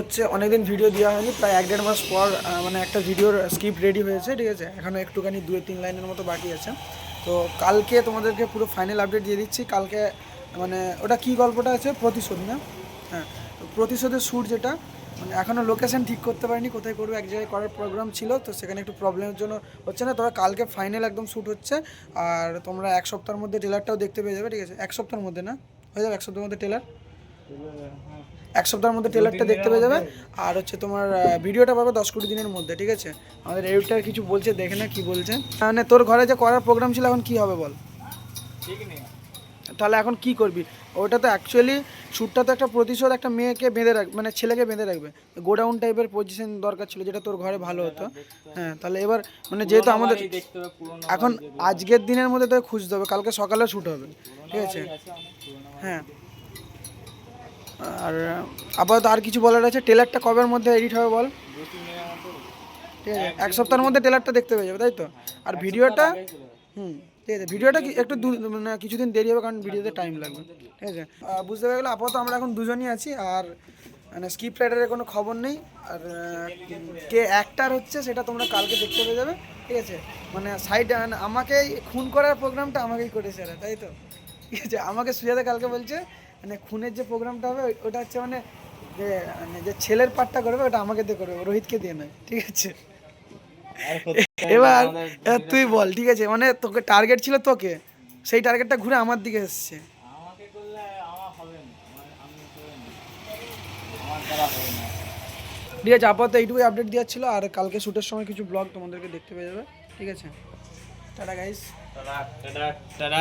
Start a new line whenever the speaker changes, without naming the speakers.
হচ্ছে অনেকদিন ভিডিও দেওয়া হয়নি, প্রায় এক দেড় মাস পর মানে একটা ভিডিওর স্ক্রিপ্ট রেডি হয়েছে, ঠিক আছে? এখনও একটুখানি দুই তিন লাইনের মতো বাকি আছে। তো কালকে তোমাদেরকে পুরো ফাইনাল আপডেট দিয়ে দিচ্ছি। কালকে মানে ওটা কি গল্পটা আছে? প্রতিশোধ, না? হ্যাঁ প্রতিশোধের শ্যুট যেটা মানে এখনও লোকেশন ঠিক করতে পারিনি, কোথায় করব, এক জায়গায় করার প্রোগ্রাম ছিল, তো সেখানে একটু প্রবলেমের জন্য হচ্ছে না, তবে কালকে ফাইনাল একদম শ্যুট হচ্ছে। আর তোমরা এক সপ্তাহের মধ্যে ট্রেলারটাও দেখতে পেয়ে যাবে, ঠিক আছে? এক সপ্তাহের মধ্যে, না? হয়ে যাবে এক সপ্তাহের মধ্যে ট্রেলার এক সপ্তাহের মধ্যে ট্রেলারটা দেখতে পেয়ে যাবে। আর হচ্ছে তোমার ভিডিওটা পাবে দশ কুড়ি দিনের মধ্যে ঠিক আছে? আমাদের এডিটার কিছু বলছে দেখে না কি বলছে। মানে তোর ঘরে যে করার প্রোগ্রাম ছিল এখন কি হবে বল? তাহলে এখন কি করবি? ওটা তো অ্যাকচুয়ালি শ্যুটটা তো একটা প্রতিশোধ একটা মেয়েকে বেঁধে রাখ মানে ছেলেকে বেঁধে রাখবে। গোডাউন টাইপের পজিশন দরকার ছিল যেটা তোর ঘরে ভালো হতো। হ্যাঁ তাহলে এবার মানে যেহেতু আমাদের এখন আজকের দিনের মধ্যে তোকে খুঁজতে হবে কালকে সকালে শ্যুট হবে ঠিক আছে? হ্যাঁ আর আপাতত আর কিছু বলার আছে? টেলারটা কবের মধ্যে এডিট হবে বল? ঠিক আছে এক সপ্তাহের মধ্যে টেলারটা দেখতে পেয়ে যাবে, তাই তো? আর ভিডিওটা হুম, ঠিক আছে, ভিডিওটা একটু মানে কিছুদিন দেরি হবে, কারণ ভিডিওতে টাইম লাগবে, ঠিক আছে? বুঝতে পেরে গেলে, আপাতত আমরা এখন দুজনই আছি, আর মানে স্ক্রিপ্ট রাইটারের কোনো খবর নেই, আর, কে অ্যাক্টার হচ্ছে সেটা তোমরা কালকে দেখতে পেয়ে যাবে, ঠিক আছে? মানে সাইড আমাকেই খুন করার প্রোগ্রামটা আমাকেই করেছে তাই তো? ঠিক আছে, আমাকে সুজাতা কালকে বলছে মানে খুনের যে প্রোগ্রামটা হবে ওটা হচ্ছে মানে যে মানে যে ছেলের পার্টটা করবে ওটা আমাকে দিয়ে করবে রোহিতকে দিয়ে নয় ঠিক আছে? এবার তুই বল ঠিক আছে? মানে তোকে টার্গেট ছিল তোকে সেই টার্গেটটা ঘুরে আমার দিকে এসছে।
আমাকে করলে আমার হবে না আমার আমি করে না। আমার দ্বারা হবে না।
ঠিক আছে আপাতত এইটুকুই আপডেট দেওয়ার ছিল আর কালকে শ্যুটের সময় কিছু ব্লগ তোমাদেরকে দেখতে পেয়ে যাবে ঠিক আছে? Tata guys
tata tata.